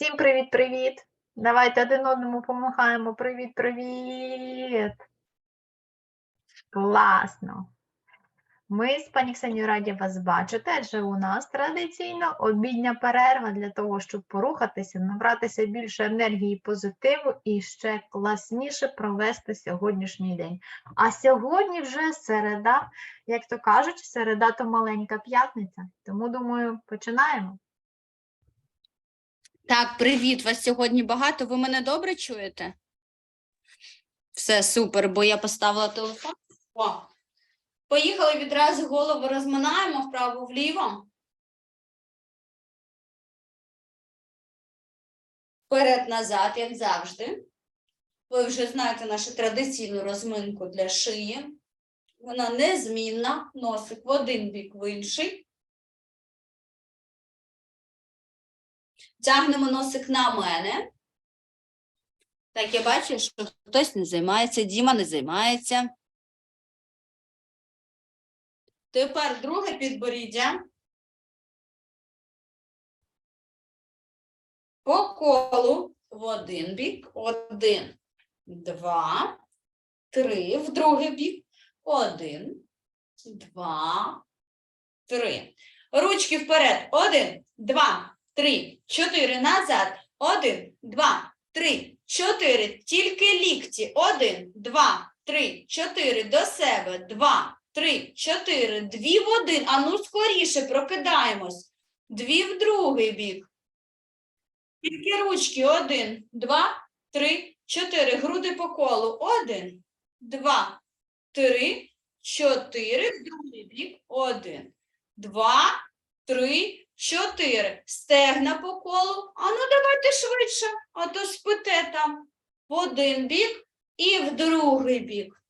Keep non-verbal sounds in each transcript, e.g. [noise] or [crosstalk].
Всім привіт-привіт! Давайте один одному помахаємо. Привіт-привіт! Класно! Ми з пані Ксенією раді вас бачити, адже у нас традиційно обідня перерва для того, щоб порухатися, набратися більше енергії позитиву і ще класніше провести сьогоднішній день. А сьогодні вже середа, як то кажуть, середа то маленька п'ятниця. Тому, думаю, починаємо. Так, привіт, вас сьогодні багато. Ви мене добре чуєте? Все супер, бо я поставила телефон. О, поїхали відразу голову розминаємо вправо-вліво. Вперед-назад, як завжди. Ви вже знаєте нашу традиційну розминку для шиї. Вона незмінна, носик в один бік, в інший. Тягнемо носик на мене. Так, я бачу, що хтось не займається, Діма не займається. Тепер друге підборіддя. По колу в один бік. Один, два, три. В другий бік. Один, два, три. Ручки вперед. Один, два, три, чотири. Назад. Один, два, три, чотири. Тільки лікті. Один, два, три, чотири. До себе. Два, три, чотири. Дві в один. Ану скоріше прокидаємось. Дві в другий бік. Тільки ручки. Один, два, три, чотири. Груди по колу. Один, два, три, чотири. В другий бік. Один, два, три, чотири. Стегна по колу. А ну давайте швидше, а то спите там. В один бік і в другий бік.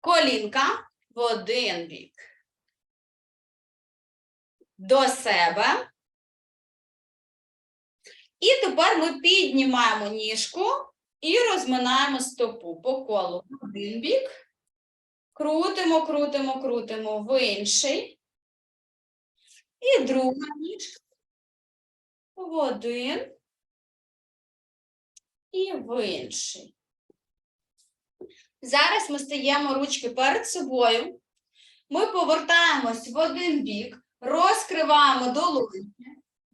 Колінка в один бік. До себе. І тепер ми піднімаємо ніжку і розминаємо стопу по колу. В один бік. Крутимо, крутимо, крутимо в інший. І друга ніжка. В один. І в інший. Зараз ми стаємо ручки перед собою. Ми повертаємось в один бік, розкриваємо долоньки,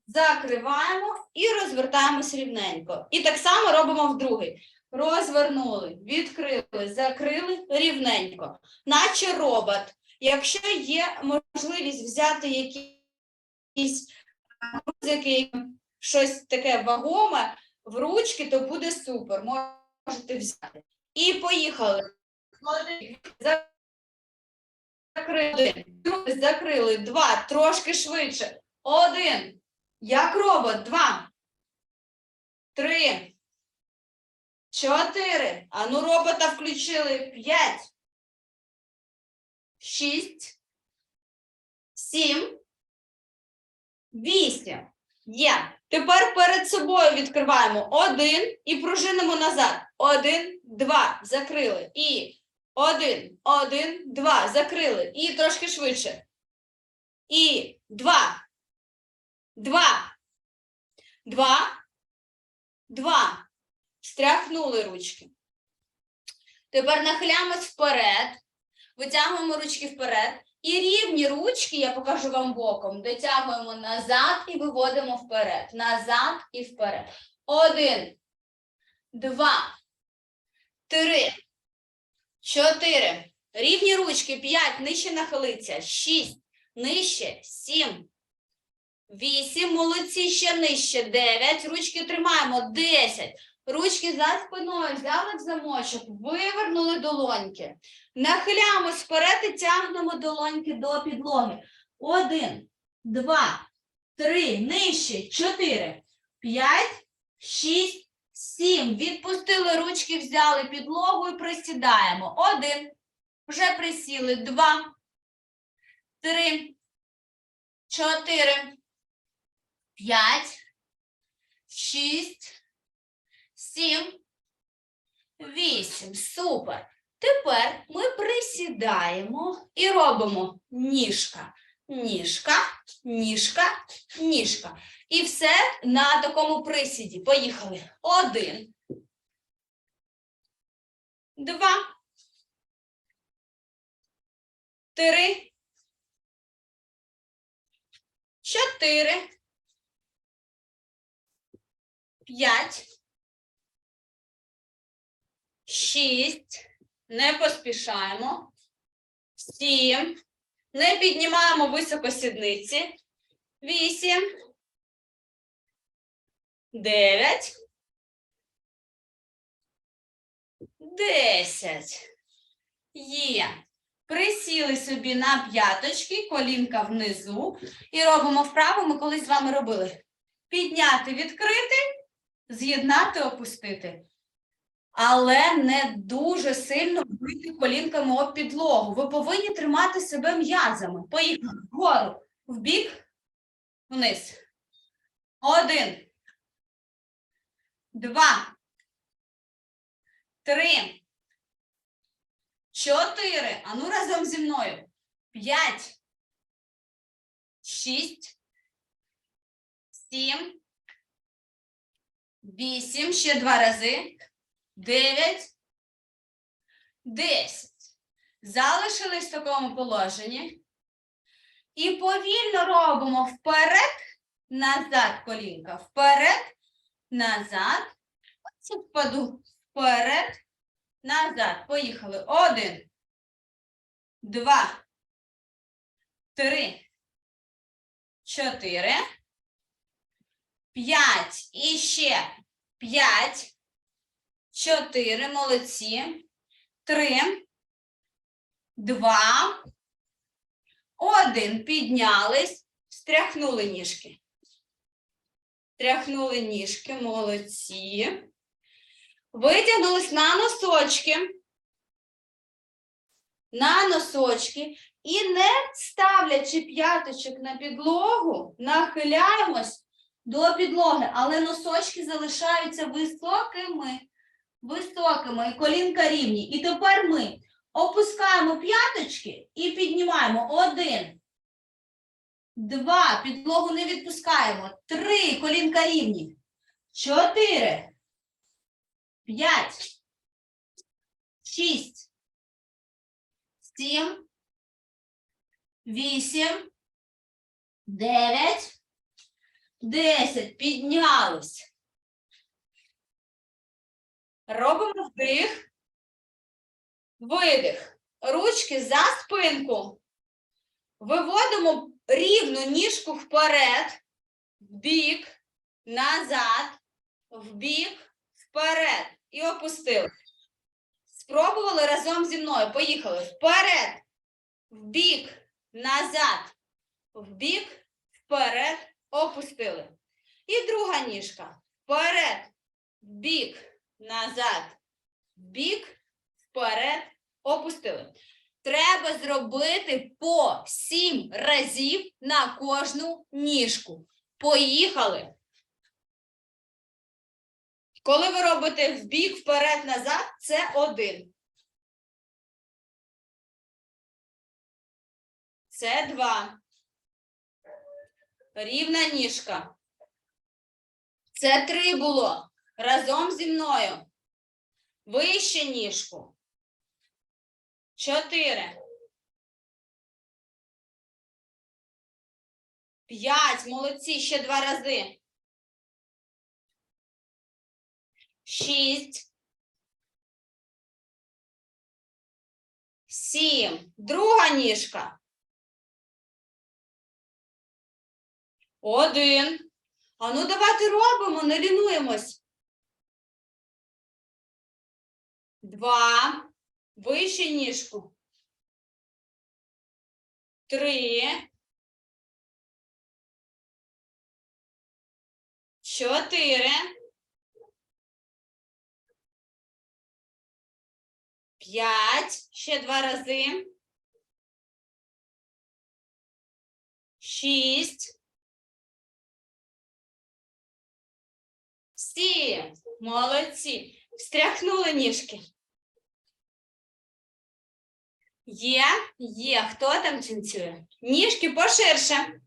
закриваємо і розвертаємось рівненько. І так само робимо в другий. Розвернули, відкрили, закрили рівненько, наче робот. Якщо є можливість взяти якісь грузики, щось таке вагоме в ручки, то буде супер. Можете взяти. І поїхали. Закрили, закрили, два, трошки швидше. Один. Як робот, два. Три. Чотири. Ану робота включили. П'ять. Шість. Сім. Вісім. Є. Тепер перед собою відкриваємо один і пружинимо назад. Один, два. Закрили. І один, один, два. Закрили. І трошки швидше. І два. Два. Два. Два. Стряхнули ручки. Тепер нахиляємось вперед. Витягуємо ручки вперед. І рівні ручки, я покажу вам боком, дотягуємо назад і виводимо вперед. Назад і вперед. Один, два, три, чотири. Рівні ручки. П'ять. Нижче нахилиться. Шість. Нижче. Сім. Вісім. Молодці. Ще нижче. Дев'ять. Ручки тримаємо. Десять. Ручки за спиною. Взяли в замочок. Вивернули долоньки. Нахиляємось вперед і тягнемо долоньки до підлоги. Один, два, три, нижче, чотири, п'ять, шість, сім. Відпустили ручки, взяли підлогу і присідаємо. Один. Вже присіли. Два, три, чотири, п'ять, шість, сім, вісім. Супер. Тепер ми присідаємо і робимо ніжка, ніжка, ніжка, ніжка. І все на такому присіді. Поїхали. Один. Два. Три. Чотири. П'ять. Шість. Не поспішаємо. Сім. Не піднімаємо високо сідниці. Вісім. Дев'ять. Десять. Є. Присіли собі на п'яточки, колінка внизу. І робимо вправу, ми колись з вами робили. Підняти, відкрити, з'єднати, опустити. Але не дуже сильно бити колінками об підлогу. Ви повинні тримати себе м'язами. Поїхали. Вгору, вбік, вниз. Один. Два. Три. Чотири. Ану разом зі мною. П'ять. Шість. Сім. Вісім. Ще два рази. Дев'ять. Десять. Залишились в такому положенні. І повільно робимо вперед, назад колінка. Вперед, назад. Ось впаду. Вперед, назад. Поїхали. Один. Два. Три. Чотири. П'ять. І ще. П'ять. Чотири. Молодці. Три. Два. Один. Піднялись. Стряхнули ніжки. Стряхнули ніжки. Молодці. Витягнулись на носочки. На носочки. І не ставлячи п'яточок на підлогу, нахиляємось до підлоги, але носочки залишаються високими, високими, і колінка рівні. І тепер ми опускаємо п'яточки і піднімаємо. Один, два, підлогу не відпускаємо. Три, колінка рівні. Чотири. П'ять. Шість. Сім. Вісім. Дев'ять. Десять. Піднялись. Робимо вдих. Видих. Ручки за спинку. Виводимо рівну ніжку вперед, вбік, назад, вбік, вперед. І опустили. Спробували разом зі мною. Поїхали. Вперед, вбік, назад, вбік, вперед, опустили. І друга ніжка. Вперед, вбік, назад, вбік, вперед, опустили. Треба зробити по сім разів на кожну ніжку. Поїхали. Коли ви робите вбік, вперед, назад, це один. Це два. Рівна ніжка. Це три було. Разом зі мною. Вище ніжку. Чотири. П'ять. Молодці. Ще два рази. Шість. Сім. Друга ніжка. Один. А ну давайте робимо, не лінуємось. Два. Вище ніжку. Три. Чотири. П'ять. Ще два рази. Шість. Сім. Молодці. Встряхнули ніжки. Є, є. Хто там танцює? Ніжки поширше.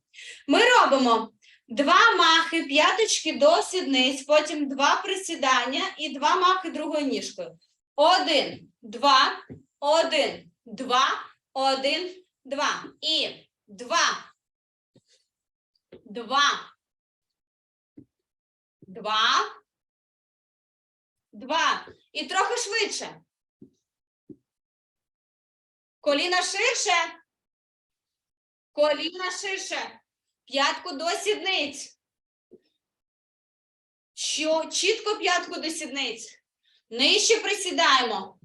Ми робимо Два махи, п'яточки до сідниць, потім два присідання і два махи другою ніжкою. Один, два, один, два, один, два. І два, два, два, два. І трохи швидше. Коліна ширше. Коліна ширше. П'ятку до сідниць. Що? Чітко п'ятку до сідниць. Нижче присідаємо.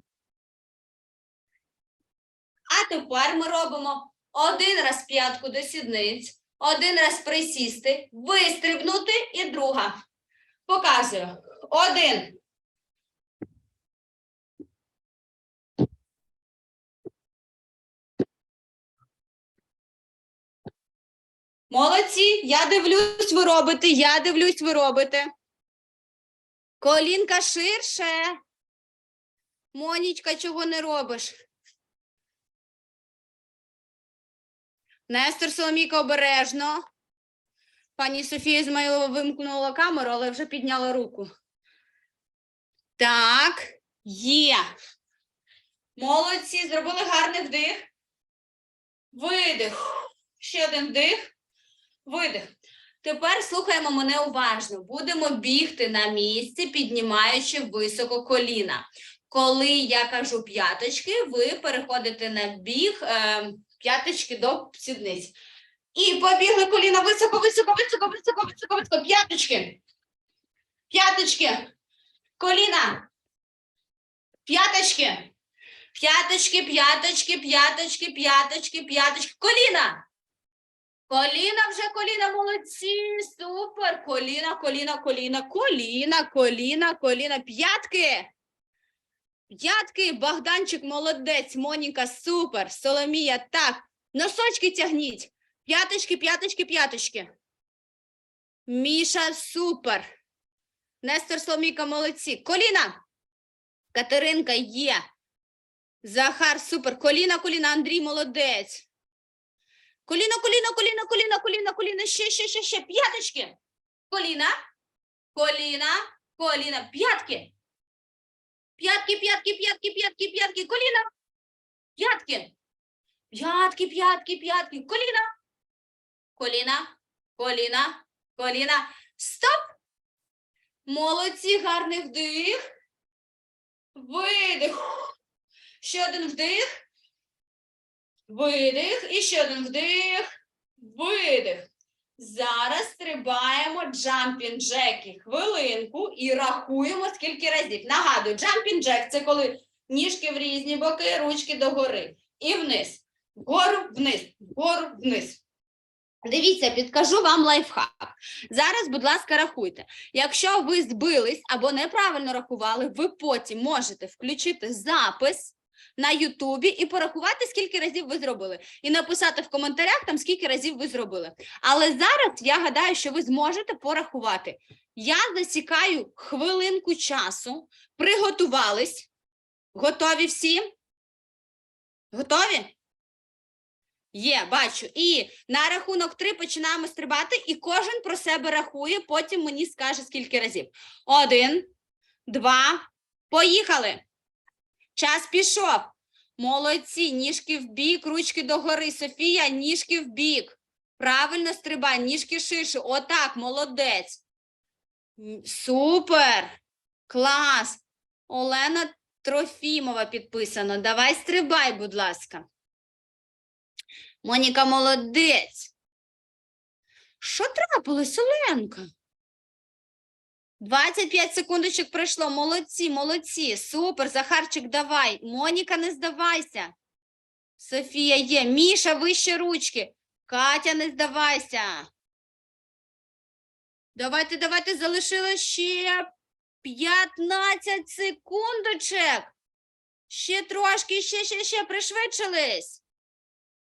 А тепер ми робимо один раз п'ятку до сідниць, один раз присісти, вистрибнути і друга. Показую. Один. Молодці, я дивлюсь, ви робите, я дивлюсь, ви робите. Колінка ширше. Монічка, чого не робиш? Нестор Соломійка обережно. Пані Софія Ізмаїлова вимкнула камеру, але вже підняла руку. Так, є. Молодці, зробили гарний вдих. Видих. Ще один вдих. Видих. Тепер слухаємо мене уважно. Будемо бігти на місці, піднімаючи високо коліна. Коли я кажу п'яточки, ви переходите на біг е, п'яточки до сідниць. І побігли коліна високо, високо, високо, високо, високо, високо. П'яточки. П'яточки. Коліна. П'яточки. П'яточки, п'яточки, п'яточки, п'яточки, п'яточки. Коліна. Коліна вже коліна, молодці, супер. Коліна, коліна, коліна, коліна, коліна, коліна, п'ятки. П'ятки, Богданчик, молодець, Моніка, супер, Соломія, так. Носочки тягніть. П'яточки, п'яточки, п'яточки. Міша, супер. Нестор, Соломійка, молодці. Коліна. Катеринка є. Захар, супер. Коліна, коліна, Андрій, молодець. Коліно, коліно, коліно, коліно, коліно, коліно, ще, ще, ще, ще, п'яточки. Коліна, коліна, коліна, п'ятки. П'ятки, п'ятки, п'ятки, п'ятки, п'ятки, коліна. П'ятки. П'ятки, п'ятки, п'ятки, коліна. Коліна, коліна, коліна. Стоп. Молодці, гарний вдих. Видих. Ще один вдих. Видих. І ще один вдих. Видих. Зараз стрибаємо джампін джеки хвилинку і рахуємо скільки разів. Нагадую, джампін джек це коли ніжки в різні боки, ручки догори. І вниз. Вгору, вниз, вгору, вниз. Дивіться, підкажу вам лайфхак. Зараз, будь ласка, рахуйте. Якщо ви збились або неправильно рахували, ви потім можете включити запис на Ютубі і порахувати, скільки разів ви зробили. І написати в коментарях там, скільки разів ви зробили. Але зараз я гадаю, що ви зможете порахувати. Я засікаю хвилинку часу, приготувались. Готові всі? Готові? Є, бачу. І на рахунок три починаємо стрибати, і кожен про себе рахує, потім мені скаже, скільки разів. Один, два, поїхали. Час пішов. Молодці, ніжки в бік, ручки догори. Софія, ніжки в бік. Правильно стрибай, ніжки ширше. Отак, молодець. Супер. Клас. Олена Трофімова підписано. Давай стрибай, будь ласка. Моніка молодець. Що трапилось, Оленка? 25 секундочок пройшло. Молодці, молодці. Супер. Захарчик, давай. Моніка, не здавайся. Софія є. Міша, вище ручки. Катя, не здавайся. Давайте, давайте, залишилось ще 15 секундочок. Ще трошки, ще, ще, ще пришвидшились.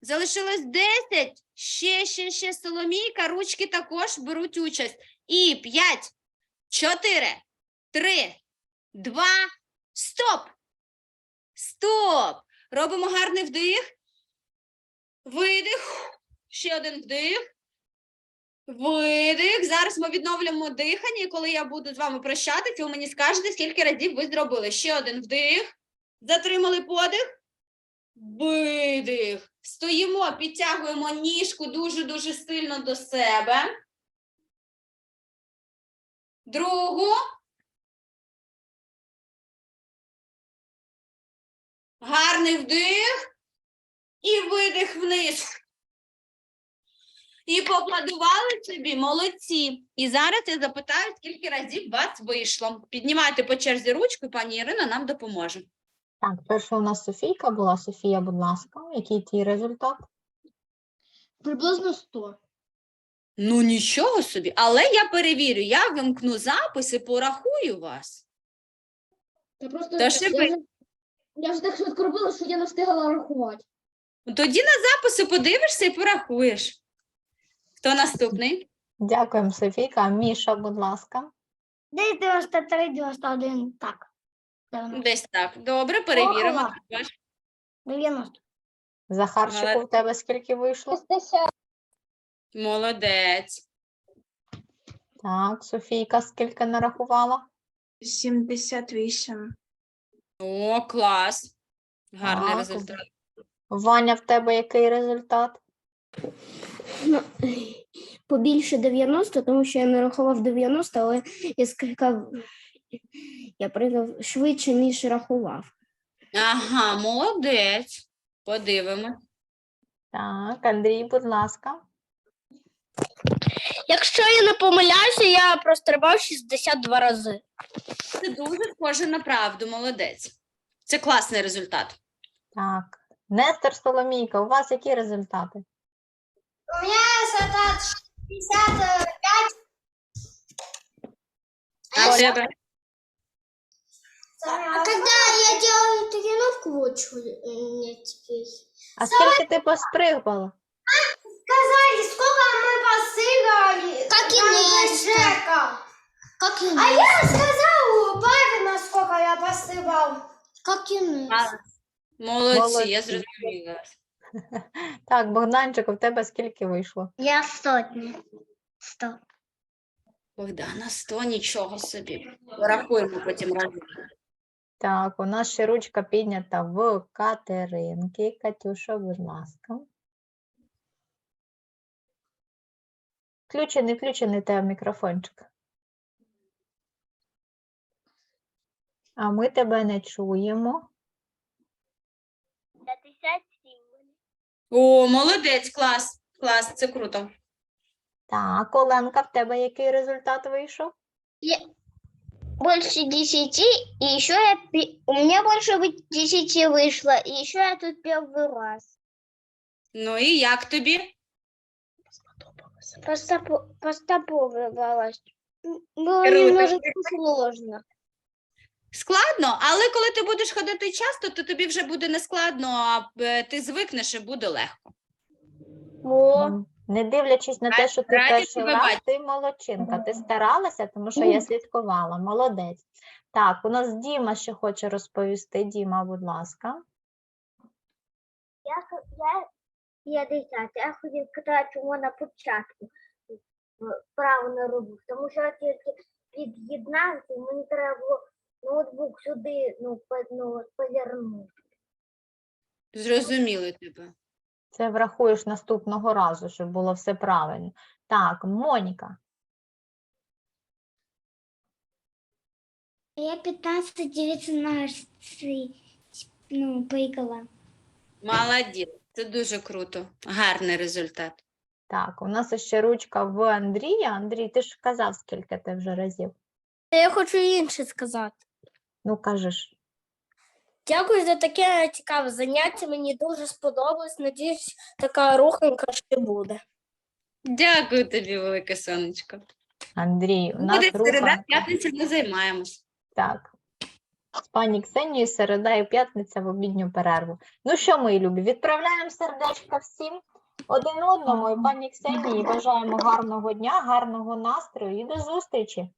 Залишилось 10. Ще, ще, ще Соломійка. Ручки також беруть участь. І 5, 4, 3, 2, стоп. Стоп. Робимо гарний вдих. Видих. Ще один вдих. Видих. зараз ми відновлюємо дихання, і коли я буду з вами прощатися, ви мені скажете, скільки разів ви зробили. Ще один вдих. Затримали подих. Видих. Стоїмо, підтягуємо ніжку дуже-дуже сильно до себе. Другу. Гарний вдих. І видих вниз. І поаплодували собі, молодці. І зараз я запитаю, скільки разів у вас вийшло. Піднімайте по черзі ручку, і пані Ірина нам допоможе. Так, перша у нас Софійка була. Софія, будь ласка, який твій результат? Приблизно 100. Ну нічого собі, але я перевірю, я вимкну запис і порахую вас. Та просто Та ще я, ви- вже, я вже так швидко робила, що я не встигла рахувати. Тоді на запису подивишся і порахуєш. Хто наступний? Дякуємо, Софійка. Міша, будь ласка. Десь 93, 91, так. Десь так. Добре, перевіримо. Ого. Ваш- 90. Захарчику, Молодець. в тебе скільки вийшло? 60. Молодець. Так, Софійка, скільки нарахувала? 78. О, клас. Гарний Так, результат. Ваня, в тебе який результат? Ну, [clears throat] побільше 90, тому що я не рахував 90, але я скакав, я пригав швидше, ніж рахував. Ага, молодець. Подивимось. Так, Андрій, будь ласка. Якщо я не помиляюся, я прострибав 62 рази. Це дуже схоже на правду, молодець. Це класний результат. Так. Нестор Соломійка, у вас які результати? У меня результат 65. А в? А когда я делаю тренировку, вот что мне теперь. А скільки ти поспригбала? Сказали, сколько мы посыграли. Как и там без Настя. Жека. Как и А я сказал папе, насколько я посыграл. Как и Молодці, я Молодці. зрозуміла. [laughs] Так, Богданчику, в тебе скільки вийшло? Я сотня. Сто. Богдана, сто нічого собі. Порахуємо потім разом. Так, у нас ще ручка піднята в Катеринки. Катюша, будь ласка. Включений, включений тебе мікрофончик. А ми тебе не чуємо. 57. О, молодець, клас. Клас, це круто. Так, Оленка, в тебе який результат вийшов? Больше 10, и еще я... пе- У меня больше вы- 10 вышло, и еще я тут первый раз. Ну і як тобі? Постапливалась. Было Круто. немножечко сложно. Складно, але коли ти будеш ходити часто, то тобі вже буде не складно, а ти звикнеш і буде легко. О, Не дивлячись на те, що ти раді перший тебе раз, бачити. ти молодчинка, ти старалася, тому що я слідкувала. Молодець. Так, у нас Діма ще хоче розповісти. Діма, будь ласка. я, я 50, я хотів сказати, чому на початку е, правильно робив, тому що я тільки під'єднався, мені треба було ноутбук сюди ну, ну, повернути. Зрозуміли тебе. Це врахуєш наступного разу, щоб було все правильно. Так, Моніка. Я 15-19 ну, поїхала. Молодець, це дуже круто. Гарний результат. Так, у нас ще ручка в Андрія. Андрій, ти ж казав, скільки ти вже разів. Я хочу інше сказати. Ну, кажеш. Дякую за таке цікаве заняття. Мені дуже сподобалось. Надіюсь, така руханка ще буде. Дякую тобі, велике сонечко. Андрій, у нас Буде середа, руханка. п'ятниця, ми займаємось. Так. З пані Ксенією середа і п'ятниця в обідню перерву. Ну що, мої любі, відправляємо сердечка всім один одному і пані Ксенії бажаємо гарного дня, гарного настрою і до зустрічі.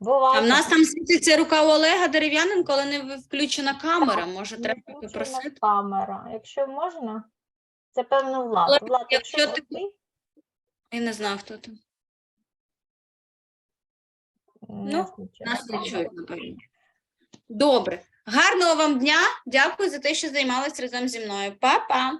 Бувайте. А в нас там світиться рука у Олега Дерев'яненко, але не включена камера. Може, Не треба включена попросити? камера. Якщо можна, це певно Влад. Влад, Влад, якщо якщо ти- ти... Я не знаю, хто там. Не включила. Нас не чують, напевно. Добре. Гарного вам дня. Дякую за те, що займалися разом зі мною. Па-па!